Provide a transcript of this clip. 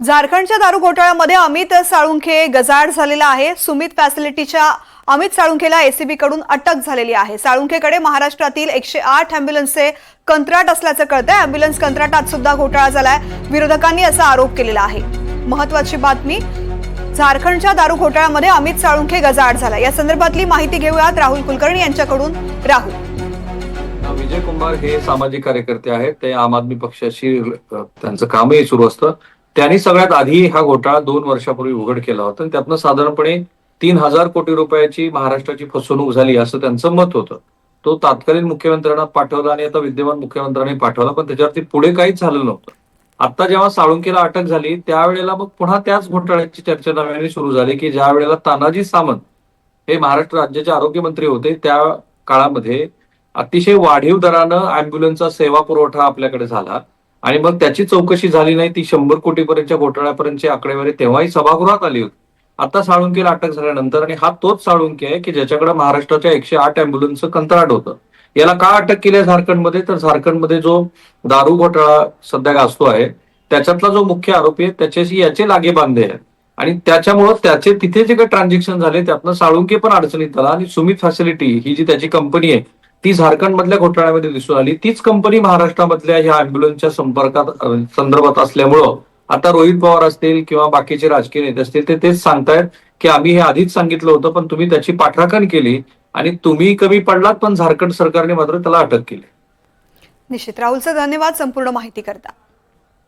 झारखंडच्या दारू घोटाळ्यामध्ये अमित साळुंखे गजाड झालेला आहे. सुमित फॅसिलिटीच्या अमित साळुंखेला एसीबी कडून अटक झालेली आहे. साळुंखेकडे महाराष्ट्रातील एकशे आठ अँब्युलन्सचे कंत्राट असल्याचं कळतंय. अँब्युलन्स कंत्राटात सुद्धा घोटाळा झालाय. विरोधकांनी असा आरोप केलेला आहे. महत्वाची बातमी झारखंडच्या दारू घोटाळ्यामध्ये अमित साळुंखे गजाड झाला या संदर्भातली माहिती घेऊयात राहुल कुलकर्णी यांच्याकडून. राहुल. विजय कुमार हे सामाजिक कार्यकर्ते आहेत. ते आम आदमी पक्षाशी त्यांचं कामही सुरू असतं. त्यांनी सगळ्यात आधी हा घोटाळा दोन वर्षापूर्वी उघड केला होता आणि त्यातनं साधारणपणे तीन हजार कोटी रुपयाची महाराष्ट्राची फसवणूक झाली असं त्यांचं मत होतं. तो तात्कालीन मुख्यमंत्र्यांना पाठवला आणि आता विद्यमान मुख्यमंत्र्यांनी पाठवला पण त्याच्यावरती पुढे काहीच झालं नव्हतं. आता जेव्हा साळुंकीला अटक झाली त्यावेळेला मग पुन्हा त्याच घोटाळ्याची चर्चा नव्याने सुरू झाली की ज्या वेळेला तानाजी सामंत हे महाराष्ट्र राज्याचे आरोग्यमंत्री होते त्या काळामध्ये अतिशय वाढीव दरानं अँब्युलन्सचा सेवा पुरवठा आपल्याकडे झाला. आणि मग त्याची चौकशी झाली नाही ती शंभर कोटीपर्यंतच्या घोटाळ्यापर्यंतची आकडेवारी तेव्हाही सभागृहात आली होती. आता साळुंकेला अटक झाल्यानंतर आणि हा तोच साळुंकी आहे की ज्याच्याकडे महाराष्ट्राच्या एकशे आठ अँब्युलन्सचं कंत्राट होतं. याला का अटक केली आहे झारखंडमध्ये? तर झारखंडमध्ये जो दारू घोटाळा सध्या गाजतो आहे त्याच्यातला जो मुख्य आरोपी आहे त्याच्याशी याचे लागे बांधे आहेत. आणि त्याच्यामुळं त्याचे तिथे जे काही ट्रान्झॅक्शन झाले त्यातनं साळुंके पण अडचणीत आला आणि सुमित फॅसिलिटी ही जी त्याची कंपनी आहे ती झारखंड मधल्या घोटाळ्यामध्ये दिसून आली. तीच कंपनी महाराष्ट्रामधल्या ह्या अँब्युलन्सच्या संपर्कात संदर्भात असल्यामुळं आता रोहित पवार असतील किंवा बाकीचे राजकीय नेते असतील ते तेच सांगतायत की आम्ही हे आधीच सांगितलं होतं पण तुम्ही त्याची पाठराखण केली आणि तुम्ही कमी पडलात पण झारखंड सरकारने मात्र त्याला अटक केली. निश्चित. राहुल धन्यवाद. संपूर्ण माहिती करता.